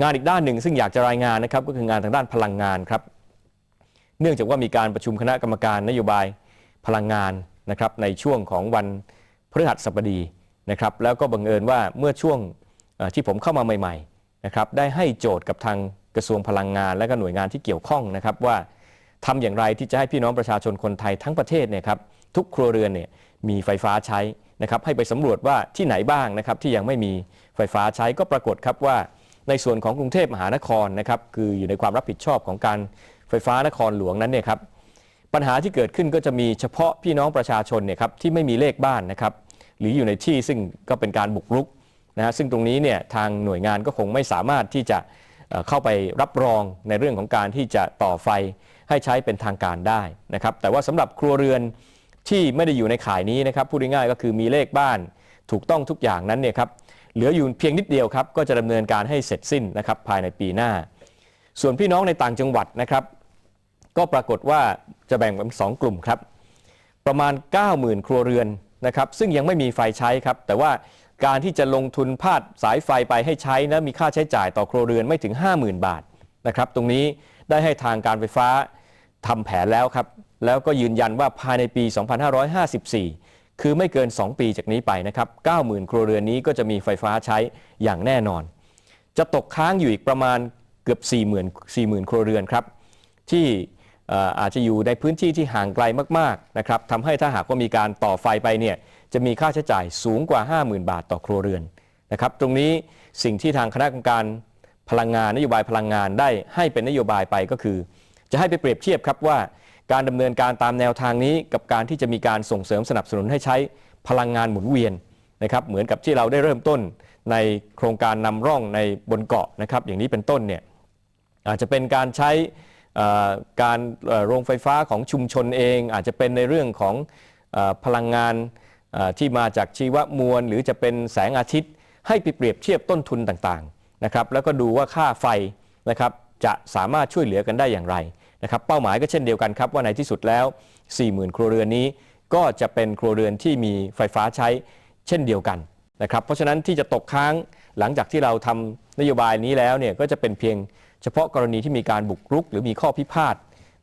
งานอีกด้านหนึ่งซึ่งอยากจะรายงานนะครับก็คืองานทางด้านพลังงานครับ เนื่องจากว่ามีการประชุมคณะกรรมการนโยบายพลังงานนะครับในช่วงของวันพฤหัสบดีนะครับ แล้วก็บังเอิญว่าเมื่อช่วงที่ผมเข้ามาใหม่ๆนะครับได้ให้โจทย์กับทางกระทรวงพลังงาน และก็หน่วยงานที่เกี่ยวข้องนะครับว่าทำอย่างไรที่จะให้พี่น้องประชาชนคนไทยทั้งประเทศเนี่ยครับทุกครัวเรือนเนี่ยมีไฟฟ้าใช้นะครับให้ไปสำรวจว่าที่ไหนบ้างนะครับที่ยังไม่มีไฟฟ้าใช้ก็ปรากฏครับว่า ในส่วนของกรุงเทพมหานครนะครับคืออยู่ในความรับผิดชอบของการไฟฟ้านครหลวงนั้นเนี่ยครับปัญหาที่เกิดขึ้นก็จะมีเฉพาะพี่น้องประชาชนเนี่ยครับที่ไม่มีเลขบ้านนะครับหรืออยู่ในที่ซึ่งก็เป็นการบุกรุกนะฮะซึ่งตรงนี้เนี่ยทางหน่วยงานก็คงไม่สามารถที่จะเข้าไปรับรองในเรื่องของการที่จะต่อไฟให้ใช้เป็นทางการได้นะครับแต่ว่าสำหรับครัวเรือนที่ไม่ได้อยู่ในข่ายนี้นะครับพูดง่ายๆก็คือมีเลขบ้านถูกต้องทุกอย่างนั้นเนี่ยครับ เหลืออยู่เพียงนิดเดียวครับก็จะดำเนินการให้เสร็จสิ้นนะครับภายในปีหน้า ส่วนพี่น้องในต่างจังหวัดนะครับก็ปรากฏว่าจะแบ่งเป็นสองกลุ่มครับ ประมาณ 90,000 ครัวเรือนนะครับซึ่งยังไม่มีไฟใช้ครับ แต่ว่าการที่จะลงทุนพาดสายไฟไปให้ใช้นะมีค่าใช้จ่ายต่อครัวเรือนไม่ถึง 50,000 บาทนะครับตรงนี้ได้ให้ทางการไฟฟ้าทำแผนแล้วครับ แล้วก็ยืนยันว่าภายในปี 2554 คือไม่เกิน 2 ปีจากนี้ไปนะครับ 90,000 ครัวเรือนนี้ก็จะมีไฟฟ้าใช้อย่างแน่นอน จะตกค้างอยู่อีกประมาณเกือบ 40,000 40,000 ครัวเรือนครับ ที่เอ่ออาจจะอยู่ในพื้นที่ที่ห่างไกลมากๆนะครับทำให้ถ้าหากว่ามีการต่อไฟไปเนี่ยจะมีค่าใช้จ่ายสูงกว่า 50,000 บาทต่อครัวเรือนนะครับ ตรงนี้สิ่งที่ทางคณะกรรมการพลังงานนโยบายพลังงานได้ให้เป็นนโยบายไปก็คือ จะให้ไปเปรียบเทียบครับว่า การดำเนินการตามแนวทางนี้ กับการที่จะมีการส่งเสริมสนับสนุนให้ใช้พลังงานหมุนเวียนนะครับเหมือนกับที่เราได้เริ่มต้นในโครงการนำร่องในบนเกาะนะครับอย่างนี้เป็นต้นเนี่ยอาจจะเป็นการใช้การโรงไฟฟ้าของชุมชนเอง อาจจะเป็นในเรื่องของอพลังงานที่มาจากชีวมวล หรือจะเป็นแสงอาทิตย์ ให้ไปเปรียบเทียบต้นทุนต่างๆนะครับแล้วก็ดูว่าค่าไฟนะครับจะสามารถช่วยเหลือกันได้อย่างไร นะครับเป้าหมายก็เช่นเดียวกันครับว่าในที่สุดแล้ว 40,000 ครัวเรือนนี้ก็จะเป็นครัวเรือนที่มีไฟฟ้าใช้เช่นเดียวกันนะครับเพราะฉะนั้นที่จะตกค้างหลังจากที่เราทำนโยบายนี้แล้วเนี่ยก็จะเป็นเพียงเฉพาะกรณีที่มีการบุกรุก หรือมีข้อพิพาท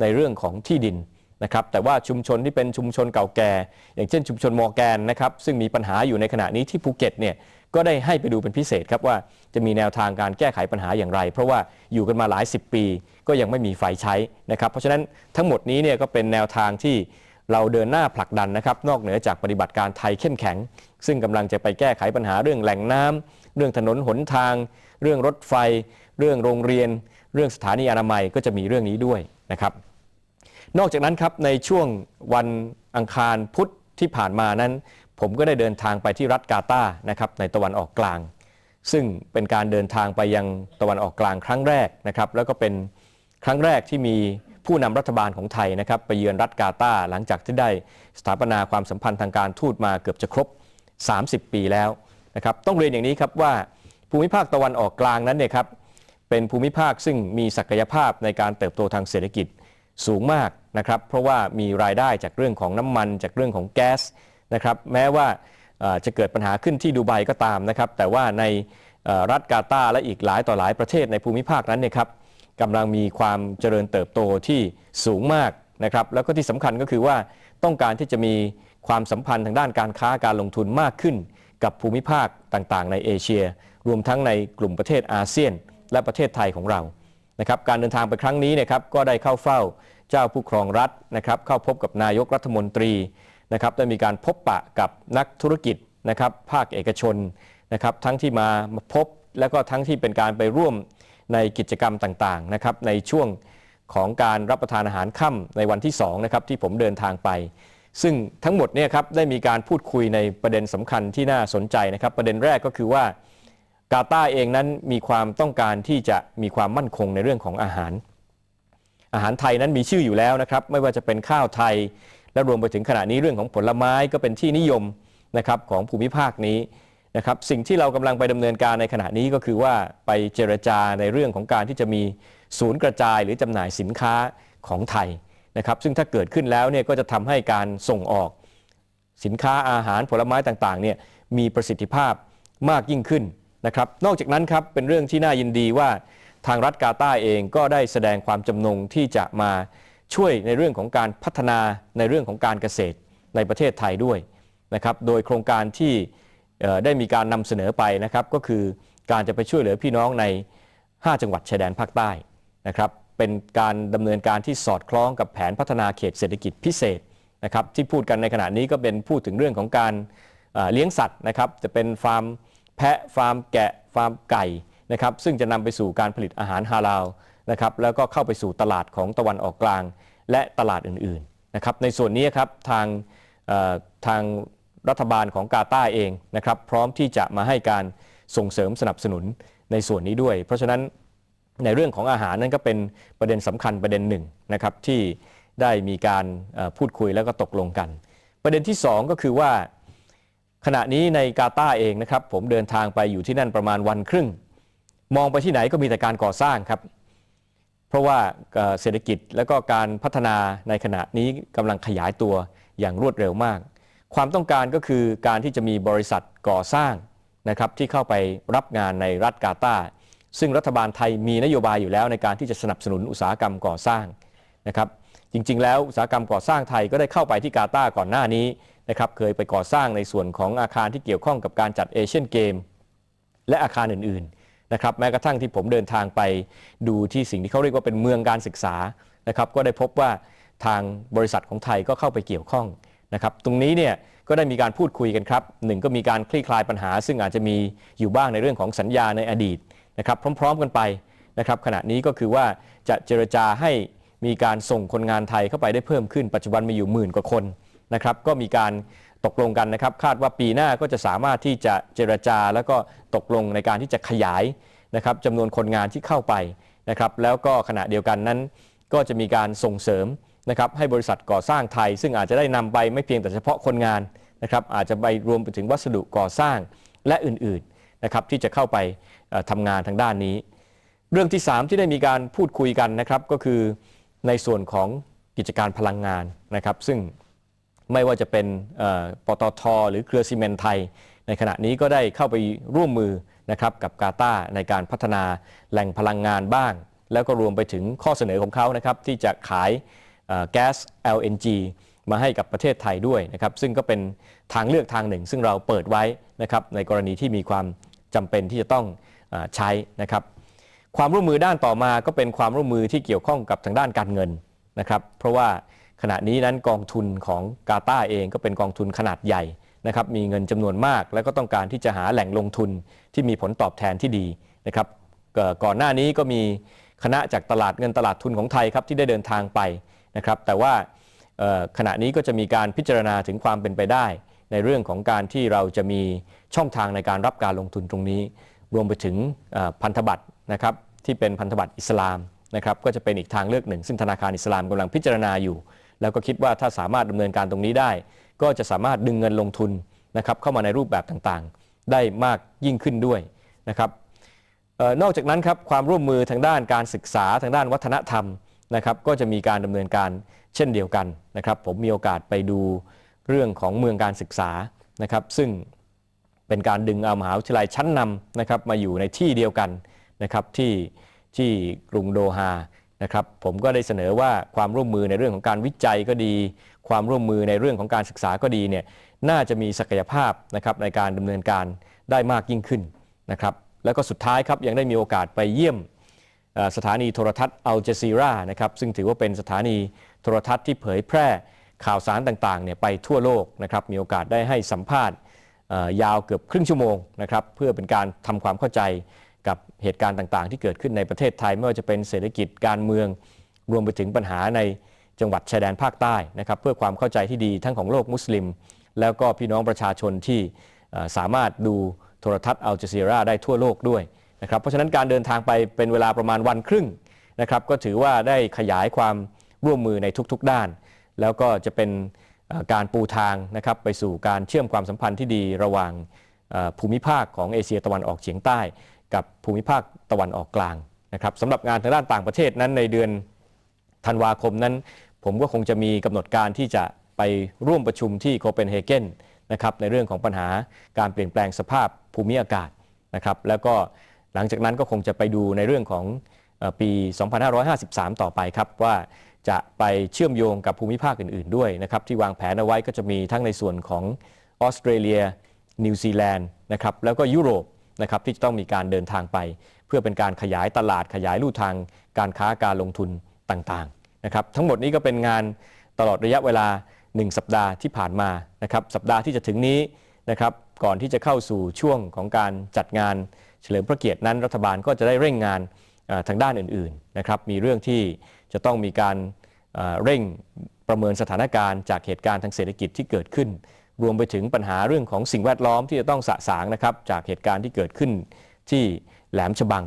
ในเรื่องของที่ดินนะครับแต่ว่าชุมชนที่เป็นชุมชนเก่าแก่ อย่างเช่นชุมชนมอแกนนะครับซึ่งมีปัญหาอยู่ในขณะนี้ที่ภูเก็ตเนี่ย ก็ได้ให้ไปดูเป็นพิเศษครับว่าจะมีแนวทางการแก้ไขปัญหาอย่างไร เพราะว่าอยู่กันมาหลาย 10 ปี ก็ยังไม่มีไฟใช้นะครับเพราะฉะนั้นทั้งหมดนี้เนี่ยก็เป็นแนวทางที่เราเดินหน้าผลักดันนะครับนอกเหนือจากปฏิบัติการไทยเข้มแข็ง ซึ่งกำลังจะไปแก้ไขปัญหาเรื่องแหล่งน้ำเรื่องถนนหนทาง เรื่องรถไฟ เรื่องโรงเรียน เรื่องสถานีอนามัยก็จะมีเรื่องนี้ด้วยนะครับ นอกจากนั้นครับในช่วงวันอังคารพุธที่ผ่านมานั้น ผมก็ได้เดินทางไปที่รัฐกาตาร์นะครับในตะวันออกกลาง ซึ่งเป็นการเดินทางไปยังตะวันออกกลางครั้งแรกนะครับแล้วก็เป็นครั้งแรกที่มีผู้นำรัฐบาลของไทยนะครับไปเยือนรัฐกาตาร์หลังจากที่ได้สถาปนาความสัมพันธ์ทางการทูตมาเกือบจะครบ 30 ปีแล้วนะครับต้องเรียนอย่างนี้ครับว่าภูมิภาคตะวันออกกลางนั้นเนี่ยครับเป็นภูมิภาคซึ่งมีศักยภาพในการเติบโตทางเศรษฐกิจสูงมากนะครับเพราะว่ามีรายได้จากเรื่องของน้ำมัน จากเรื่องของแก๊ส นะครับแม้ว่าจะเกิดปัญหาขึ้นที่ดูไบก็ตามนะครับแต่ว่าในรัฐกาตาและอีกหลายต่อหลายประเทศในภูมิภาคนั้นเนี่ยครับกำลังมีความเจริญเติบโตที่สูงมากนะครับแล้วก็ที่สำคัญก็คือว่าต้องการที่จะมีความสัมพันธ์ทางด้านการค้าการลงทุนมากขึ้น กับภูมิภาคต่างๆ ในเอเชีย รวมทั้งในกลุ่มประเทศอาเซียน และประเทศไทยของเรานะครับการเดินทางไปครั้งนี้นะครับก็ได้เข้าเฝ้าเจ้าผู้ครองรัฐนะครับเข้าพบกับนายกรัฐมนตรี นะครับได้มีการพบปะกับนักธุรกิจนะครับภาคเอกชนนะครับทั้งที่มาพบแล้วก็ทั้งที่เป็นการไปร่วมในกิจกรรมต่างๆนะครับในช่วงของการรับประทานอาหารค่ำในวันที่2นะครับที่ผมเดินทางไป ซึ่งทั้งหมดเนี่ยครับได้มีการพูดคุยในประเด็นสำคัญที่น่าสนใจนะครับ ประเด็นแรกก็คือว่ากาตาเองนั้นมีความต้องการที่จะมีความมั่นคงในเรื่องของอาหาร อาหารไทยนั้นมีชื่ออยู่แล้วนะครับ ไม่ว่าจะเป็นข้าวไทย และรวมไปถึงขณะนี้เรื่องของผลไม้ก็เป็นที่นิยมนะครับของภูมิภาคนี้นะครับสิ่งที่เรากำลังไปดำเนินการในขณะนี้ก็คือว่าไปเจรจาในเรื่องของการที่จะมีศูนย์กระจายหรือจำหน่ายสินค้าของไทยนะครับซึ่งถ้าเกิดขึ้นแล้วเนี่ยก็จะทำให้การส่งออกสินค้าอาหารผลไม้ต่างๆเนี่ยมีประสิทธิภาพมากยิ่งขึ้นนะครับนอกจากนั้นครับเป็นเรื่องที่น่ายินดีว่าทางรัฐกาตาเองก็ได้แสดงความจำนงที่จะมา ช่วยในเรื่องของการพัฒนาในเรื่องของการเกษตรในประเทศไทยด้วยนะครับโดยโครงการที่ได้มีการนำเสนอไปนะครับก็คือการจะไปช่วยเหลือพี่น้องใน 5 จังหวัดชายแดนภาคใต้นะครับเป็นการดำเนินการที่สอดคล้องกับแผนพัฒนาเขตเศรษฐกิจพิเศษนะครับที่พูดกันในขณะนี้ก็เป็นพูดถึงเรื่องของการเอ่อเลี้ยงสัตว์นะครับจะเป็นฟาร์มแพะฟาร์มแกะฟาร์มไก่นะครับซึ่งจะนำไปสู่การผลิตอาหารฮาลาล นะครับแล้วก็เข้าไปสู่ตลาดของตะวันออกกลาง และตลาดอื่นๆนะครับในส่วนนี้ครับทางทางรัฐบาลของกาตาเองนะครับพร้อมที่จะมาให้การส่งเสริมสนับสนุนในส่วนนี้ด้วย เพราะฉะนั้นในเรื่องของอาหารนั่นก็เป็นประเด็นสำคัญประเด็นหนึ่งนะครับที่ได้มีการพูดคุยแล้วก็ตกลงกัน ประเด็นที่ 2 ก็คือว่า ขณะนี้ในกาตาเองนะครับผมเดินทางไปอยู่ที่นั่นประมาณวันครึ่ง มองไปที่ไหนก็มีแต่การก่อสร้างครับ เพราะว่าเศรษฐกิจและก็การพัฒนาในขณะนี้กำลังขยายตัวอย่างรวดเร็วมาก ความต้องการก็คือการที่จะมีบริษัทก่อสร้างนะครับที่เข้าไปรับงานในรัฐกาตาร์ซึ่งรัฐบาลไทยมีนโยบายอยู่แล้วในการที่จะสนับสนุนอุตสาหกรรมก่อสร้างนะครับจริง ๆ แล้วอุตสาหกรรมก่อสร้างไทยก็ได้เข้าไปที่กาตาร์ก่อนหน้านี้นะครับเคยไปก่อสร้างในส่วนของอาคารที่เกี่ยวข้องกับการจัดเอเชียนเกมและอาคารอื่นๆ นะครับแม้กระทั่งที่ผมเดินทางไปดูที่สิ่งที่เขาเรียกว่าเป็นเมืองการศึกษานะครับก็ได้พบว่าทางบริษัทของไทยก็เข้าไปเกี่ยวข้องนะครับตรงนี้เนี่ยก็ได้มีการพูดคุยกันครับหนึ่งก็มีการคลี่คลายปัญหา ซึ่งอาจจะมีอยู่บ้างในเรื่องของสัญญาในอดีตนะครับพร้อม ๆ กันไปนะครับขณะนี้ก็คือว่าจะเจรจาให้มีการส่งคนงานไทยเข้าไปได้เพิ่มขึ้น ปัจจุบันมีอยู่หมื่นกว่าคนนะครับก็มีการ ตกลงกันนะครับ คาดว่าปีหน้าก็จะสามารถที่จะเจรจา แล้วก็ตกลงในการที่จะขยายนะครับจำนวนคนงานที่เข้าไปนะครับ แล้วก็ขณะเดียวกันนั้น ก็จะมีการส่งเสริมนะครับให้บริษัทก่อสร้างไทย ซึ่งอาจจะได้นำไปไม่เพียงแต่เฉพาะคนงานนะครับ อาจจะไปรวมไปถึงวัสดุก่อสร้างและอื่นๆนะครับที่จะเข้าไปเอ่อทำงานทางด้านนี้ เรื่องที่ 3 ที่ได้มีการพูดคุยกันนะครับก็คือในส่วนของกิจการพลังงานนะครับ ซึ่ง ไม่ว่าจะเป็นปตทหรือเครือซีเมนไทย ในขณะนี้ก็ได้เข้าไปร่วมมือนะครับกับกาตาในการพัฒนาแหล่งพลังงานบ้าง แล้วก็รวมไปถึงข้อเสนอของเขานะครับที่จะขายแก๊ส LNG มาให้กับประเทศไทยด้วยนะครับซึ่งก็เป็นทางเลือกทางหนึ่ง ซึ่งเราเปิดไว้นะครับในกรณีที่มีความจำเป็นที่จะต้องออใช้นะครับความร่วมมือด้านต่อมาก็เป็นความร่วมมือที่เกี่ยวข้องกับทางด้านการเงินนะครับเพราะว่า ขณะนี้นั้นกองทุนของกาตาร์เองก็เป็นกองทุนขนาดใหญ่นะครับมีเงินจำนวนมาก แล้วก็ต้องการที่จะหาแหล่งลงทุนที่มีผลตอบแทนที่ดีนะครับก่อนหน้านี้ก็มีคณะจากตลาดเงินตลาดทุนของไทยครับที่ได้เดินทางไปนะครับแต่ว่าขณะนี้ก็จะมีการพิจารณาถึงความเป็นไปได้ ในเรื่องของการที่เราจะมีช่องทางในการรับการลงทุนตรงนี้ รวมไปถึงพันธบัตรนะครับที่เป็นพันธบัตรอิสลามนะครับก็จะเป็นอีกทางเลือกหนึ่ง ซึ่งธนาคารอิสลามกำลังพิจารณาอยู่ แล้วก็คิดว่าถ้าสามารถดำเนินการตรงนี้ได้ ก็จะสามารถดึงเงินลงทุนนะครับเข้ามาในรูปแบบต่างๆ ได้มากยิ่งขึ้นด้วยนะครับออนอกจากนั้นครับความร่วมมือทางด้านการศึกษาทางด้านวัฒนธรรมนะครับก็จะมีการดำเนินการเช่นเดียวกันนะครับ ผมมีโอกาสไปดูเรื่องของเมืองการศึกษานะครับ ซึ่งเป็นการดึงเอามหาวิทยาลัยชั้นนำนะครับมาอยู่ในที่เดียวกันนะครับที่ที่กรุงโดฮา นะครับผมก็ได้เสนอว่าความร่วมมือในเรื่องของการวิจัยก็ดี ความร่วมมือในเรื่องของการศึกษาก็ดีเนี่ยน่าจะมีศักยภาพนะครับในการดำเนินการได้มากยิ่งขึ้นนะครับแล้วก็สุดท้ายครับยังได้มีโอกาสไปเยี่ยมสถานีโทรทัศน์อัลจซีรานะครับซึ่งถือว่าเป็นสถานีโทรทัศน์ที่เผยแพร่ข่าวสารต่างๆเนี่ยไปทั่วโลกนะครับมีโอกาสได้ให้สัมภาษณ์ยาวเกือบครึ่งชั่วโมงนะครับเพื่อเป็นการทำความเข้าใจ กับเหตุการณ์ต่างๆ ที่เกิดขึ้นในประเทศไทย ไม่ว่าจะเป็นเศรษฐกิจการเมืองรวมไปถึงปัญหาในจังหวัดชายแดนภาคใต้นะครับเพื่อความเข้าใจที่ดีทั้งของโลกมุสลิม แล้วก็พี่น้องประชาชนที่สามารถดูโทรทัศน์อัลจซีราได้ทั่วโลกด้วยนะครับเพราะฉะนั้นการเดินทางไปเป็นเวลาประมาณวันครึ่งนะครับก็ถือว่าได้ขยายความร่วมมือในทุกๆด้าน แล้วก็จะเป็นการปูทางนะครับไปสู่การเชื่อมความสัมพันธ์ที่ดีระหว่างภูมิภาคของเอเชียตะวันออกเฉียงใต้ กับภูมิภาคตะวันออกกลางนะครับสำหรับงานทางด้านต่างประเทศนั้นในเดือนธันวาคมนั้น ผมก็คงจะมีกำหนดการที่จะไปร่วมประชุมที่โคเปนเฮเกนนะครับในเรื่องของปัญหาการเปลี่ยนแปลงสภาพภูมิอากาศนะครับแล้วก็หลังจากนั้นก็คงจะไปดูในเรื่องของปี 2553 ต่อไปครับว่าจะไปเชื่อมโยงกับภูมิภาคอื่น ๆ ด้วยนะครับที่วางแผนเอาไว้ก็จะมีทั้งในส่วนของออสเตรเลีย นิวซีแลนด์นะครับแล้วก็ยุโรป นะครับที่จะต้องมีการเดินทางไป เพื่อเป็นการขยายตลาดขยายลู่ทางการค้าการลงทุนต่างๆนะครับทั้งหมดนี้ก็เป็นงานตลอดระยะเวลา 1 สัปดาห์ที่ผ่านมานะครับสัปดาห์ที่จะถึงนี้นะครับก่อนที่จะเข้าสู่ช่วงของการจัดงานเฉลิมพระเกียรตินั้นรัฐบาลก็จะได้เร่งงานทางด้านอื่นๆนะครับมีเรื่องที่จะต้องมีการเร่งประเมินสถานการณ์จากเหตุการณ์ทางเศรษฐกิจที่เกิดขึ้น รวมไปถึงปัญหาเรื่องของสิ่งแวดล้อมที่จะต้องสะสางนะครับจากเหตุการณ์ที่เกิดขึ้นที่แหลมฉบัง